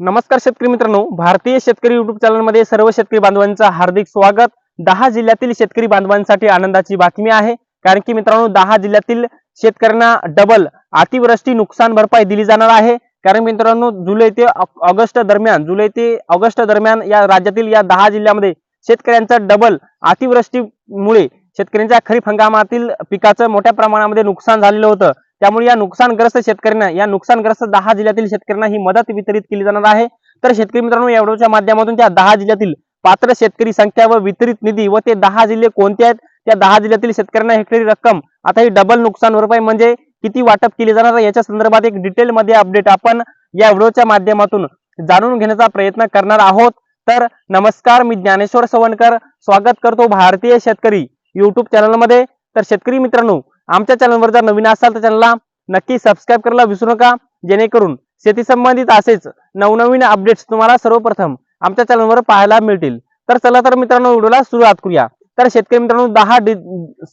नमस्कार शेतकरी मित्रांनो भारतीय शेतकरी युट्यूब चॅनलमध्ये सर्व शेतकरी बांधवांचं हार्दिक स्वागत. दहा जिल्ह्यातील शेतकरी बांधवांसाठी आनंदाची बातमी आहे. कारण की मित्रांनो दहा जिल्ह्यातील शेतकऱ्यांना डबल अतिवृष्टी नुकसान भरपाई दिली जाणार आहे. कारण मित्रांनो जुलै ते ऑगस्ट दरम्यान जुलै ते ऑगस्ट दरम्यान या राज्यातील या दहा जिल्ह्यामध्ये शेतकऱ्यांचा डबल अतिवृष्टीमुळे शेतकऱ्यांच्या खरीप हंगामातील पिकाचं मोठ्या प्रमाणामध्ये नुकसान झालेलं होतं. त्यामुळे या नुकसानग्रस्त शेतकऱ्यांना या नुकसानग्रस्त दहा जिल्ह्यातील शेतकऱ्यांना ही मदत वितरित केली जाणार आहे. तर शेतकरी मित्रांनो या व्हिडिओच्या माध्यमातून त्या दहा जिल्ह्यातील पात्र शेतकरी संख्या व वितरित निधी व ते दहा जिल्हे कोणते आहेत त्या दहा जिल्ह्यातील शेतकऱ्यांना हेक्टरी रक्कम आता ही डबल नुकसान भरपाई म्हणजे किती वाटप केली जाणार आहे याच्या संदर्भात एक डिटेलमध्ये अपडेट आपण या व्हिडिओच्या माध्यमातून जाणून घेण्याचा प्रयत्न करणार आहोत. तर नमस्कार मी ज्ञानेश्वर सवणकर स्वागत करतो भारतीय शेतकरी युट्यूब चॅनलमध्ये तर शेतकरी मित्रांनो आमच्या चॅनलवर जर नवीन असाल तर चॅनलला नक्की सबस्क्राईब करायला विसरू नका. जेणेकरून शेती संबंधित असेच नवनवीन अपडेट्स तुम्हाला सर्वप्रथम आमच्या चॅनलवर पाहायला मिळतील. तर चला तर मित्रांनो व्हिडिओला सुरुवात करूया. तर शेतकरी मित्रांनो दहा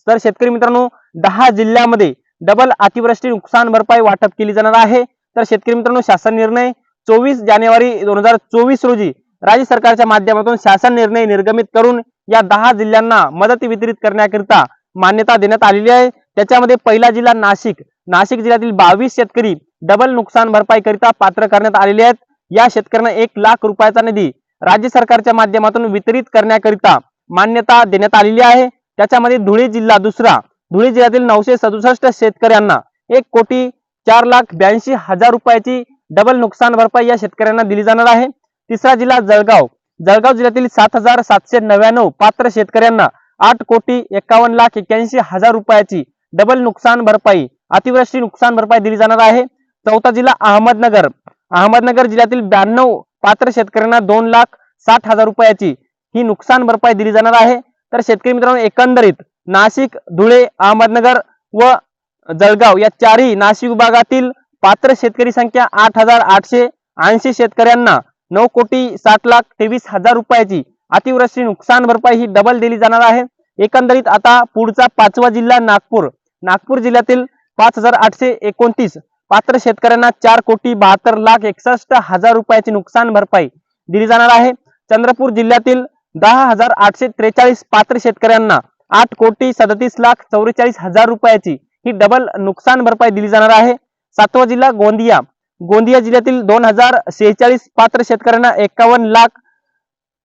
तर शेतकरी मित्रांनो दहा जिल्ह्यामध्ये डबल अतिवृष्टी नुकसान भरपाई वाटप केली जाणार आहे. तर शेतकरी मित्रांनो शासन निर्णय चोवीस जानेवारी दोन हजार चोवीस रोजी राज्य सरकारच्या माध्यमातून शासन निर्णय निर्गमित करून या दहा जिल्ह्यांना मदत वितरित करण्याकरिता मान्यता देण्यात आलेली आहे. त्याच्यामध्ये पहिला जिल्हा नाशिक. नाशिक जिल्ह्यातील बावीस शेतकरी डबल नुकसान भरपाई करिता पात्र करण्यात आलेले आहेत. या शेतकऱ्यांना एक लाख रुपयाचा निधी राज्य सरकारच्या माध्यमातून वितरित करण्याकरिता मान्यता देण्यात आलेली आहे. त्याच्यामध्ये धुळे जिल्हा दुसरा. धुळे जिल्ह्यातील नऊशे सदुसष्ट शेतकऱ्यांना एक कोटी चार लाख ब्याऐंशी हजार रुपयाची डबल नुकसान भरपाई या शेतकऱ्यांना दिली जाणार आहे. तिसरा जिल्हा जळगाव. जळगाव जिल्ह्यातील सात हजार सातशे नव्याण्णव पात्र शेतकऱ्यांना आठ कोटी एकावन्न लाख एक्क्याऐंशी हजार रुपयाची डबल नुकसान भरपाई अतिवृष्टी नुकसान भरपाई दिली जाणार आहे. चौथा जिल्हा अहमदनगर. अहमदनगर जिल्ह्यातील ब्याण्णव पात्र शेतकऱ्यांना दोन लाख साठ हजार रुपयाची ही नुकसान भरपाई दिली जाणार आहे. तर शेतकरी मित्रांनो एकंदरीत नाशिक धुळे अहमदनगर व जळगाव या चारही नाशिक विभागातील पात्र शेतकरी संख्या आठ हजार आठशे ऐंशी शेतकऱ्यांना नऊ कोटी साठ लाख तेवीस हजार रुपयाची अतिवृष्टी नुकसान भरपाई ही डबल दिली जाणार आहे. एकंदरीत आता पुढचा पाचवा जिल्हा नागपूर. नागपूर जिल्ह्यातील पाच हजार आठशे एकोणतीस पात्र शेतकऱ्यांना चार कोटी बहात्तर लाख एकसष्ट हजार रुपयाची नुकसान भरपाई दिली जाणार आहे. चंद्रपूर जिल्ह्यातील दहा हजार आठशे त्रेचाळीस पात्र शेतकऱ्यांना आठ कोटी सदतीस लाख चौवेचाळीस हजार रुपयाची ही डबल नुकसान भरपाई दिली जाणार आहे. सातवा जिल्हा गोंदिया. गोंदिया जिल्ह्यातील दोन हजार शेहेचाळीस पात्र शेतकऱ्यांना एकावन्न लाख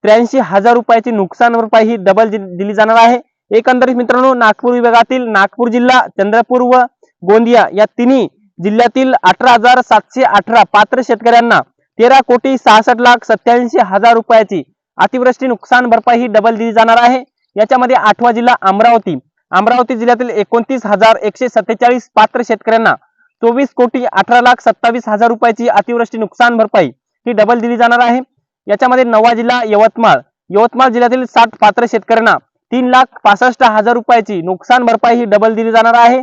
त्र्याऐंशी हजार रुपयाची नुकसान भरपाई ही डबल दिली जाणार आहे. एकंदरीत मित्रांनो नागपूर विभागातील नागपूर जिल्हा चंद्रपूर व गोंदिया या तिन्ही जिल्ह्यातील अठरा हजार सातशे अठरा पात्र शेतकऱ्यांना तेरा कोटी सहासष्ट लाख सत्याऐंशी हजार रुपयाची अतिवृष्टी नुकसान भरपाई ही डबल दिली जाणार आहे. याच्यामध्ये आठवा जिल्हा अमरावती. अमरावती जिल्ह्यातील एकोणतीस हजार एकशे सत्तेचाळीस पात्र शेतकऱ्यांना चोवीस कोटी अठरा लाख सत्तावीस हजार रुपयाची अतिवृष्टी नुकसान भरपाई ही डबल दिली जाणार आहे. याच्यामध्ये नवा जिल्हा यवतमाळ. यवतमाळ जिल्ह्यातील साठ पात्र शेतकऱ्यांना तीन लाख पासष्ट हजार रुपयाची नुकसान भरपाई ही डबल दिली जाणार आहे.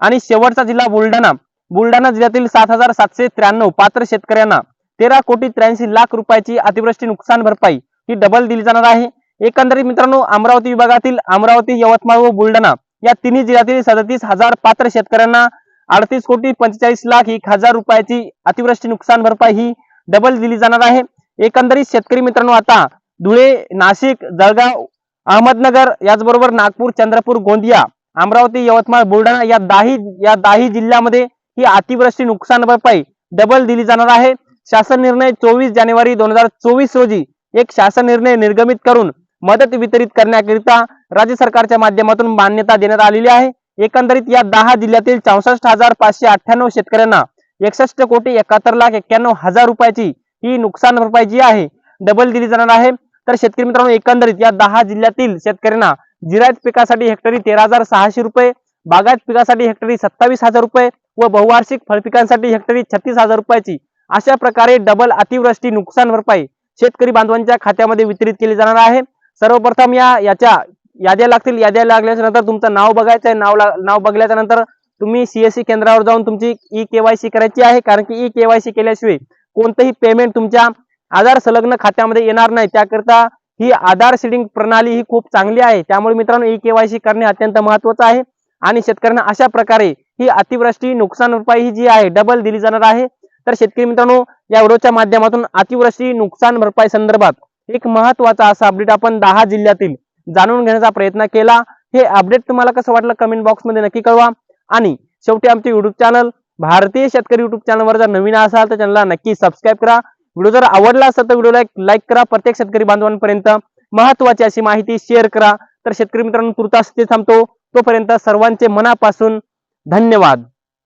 आणि शेवटचा जिल्हा बुलढाणा. बुलढाणा जिल्ह्यातील सात हजार सातशे त्र्याण्णव पात्र शेतकऱ्यांना तेरा कोटी त्र्याऐंशी लाख रुपयाची अतिवृष्टी नुकसान भरपाई ही डबल दिली जाणार आहे. एकंदरीत मित्रांनो अमरावती विभागातील अमरावती यवतमाळ व बुलढाणा या तिन्ही जिल्ह्यातील सदतीस हजार पात्र शेतकऱ्यांना अडतीस कोटी पंचेचाळीस लाख एक हजार रुपयाची अतिवृष्टी नुकसान भरपाई ही डबल दिली जाणार आहे. एकंदरीत शेतकरी मित्रांनो आता धुळे नाशिक जळगाव अहमदनगर याचबरोबर नागपूर चंद्रपूर गोंदिया अमरावती यवतमाळ बुलढाणा या दाही या दाही जिल्ह्यामध्ये ही अतिवृष्टी नुकसान भरपाई डबल दिली जाणार आहे. शासन निर्णय चोवीस जानेवारी दोन हजार चोवीस रोजी एक शासन निर्णय निर्गमित करून मदत वितरित करण्याकरिता राज्य सरकारच्या माध्यमातून मान्यता देण्यात आलेली आहे. एकंदरीत या दहा जिल्ह्यातील चौसष्ट हजार पाचशे अठ्ठ्याण्णव शेतकऱ्यांना एकसष्ट कोटी एकाहत्तर लाख एक्क्याण्णव हजार रुपयाची ही नुकसान भरपाई जी आहे डबल दिली जाणार आहे. तर शेतकरी मित्रांनो एकंदरीत या दहा जिल्ह्यातील शेतकऱ्यांना जिरायत पिकासाठी हेक्टरी तेरा हजार सहाशे रुपये बागायत पिकासाठी हेक्टरी सत्तावीस हजार रुपये व बहुवार्षिक फळपिकांसाठी हेक्टरी छत्तीस हजार रुपयाची अशा प्रकारे डबल अतिवृष्टी नुकसान भरपाई शेतकरी बांधवांच्या खात्यामध्ये वितरित केली जाणार आहे. सर्वप्रथम या याच्या याद्या लागतील. याद्या लागल्याच्या नंतर तुमचं नाव बघायचं आहे. नाव नाव बघल्याच्या नंतर तुम्ही सीएससी केंद्रावर जाऊन तुमची ई केवायसी करायची आहे. कारण की ई केवायसी केल्याशिवाय कोणतंही पेमेंट तुमच्या आधार संलग्न खात्यामध्ये येणार नाही. त्याकरिता ही आधार सीडिंग प्रणाली ही खूप चांगली आहे. त्यामुळे मित्रांनो ई केवायसी करणे अत्यंत महत्वाचं आहे. आणि शेतकऱ्यांना अशा प्रकारे ही अतिवृष्टी नुकसान भरपाई ही जी आहे डबल दिली जाणार आहे. तर शेतकरी मित्रांनो या व्हिडिओच्या माध्यमातून अतिवृष्टी नुकसान भरपाई संदर्भात एक महत्त्वाचा असा अपडेट आपण दहा जिल्ह्यातील जाणून घेण्याचा प्रयत्न केला. हे अपडेट तुम्हाला कसं वाटलं कमेंट बॉक्समध्ये नक्की कळवा. आणि शेवटी आमचे युट्यूब चॅनल भारतीय शेतकरी युट्यूब चॅनलवर जर नवीन असाल तर चॅनलला नक्की सबस्क्राईब करा. व्हिडिओ जर आवडला असेल तर व्हिडिओला एक लाईक करा. प्रत्येक शेतकरी बांधवांपर्यंत महत्वाची अशी माहिती शेअर करा. तर शेतकरी मित्रांनो तुर्तास ते थांबतो. तोपर्यंत सर्वांचे मनापासून धन्यवाद.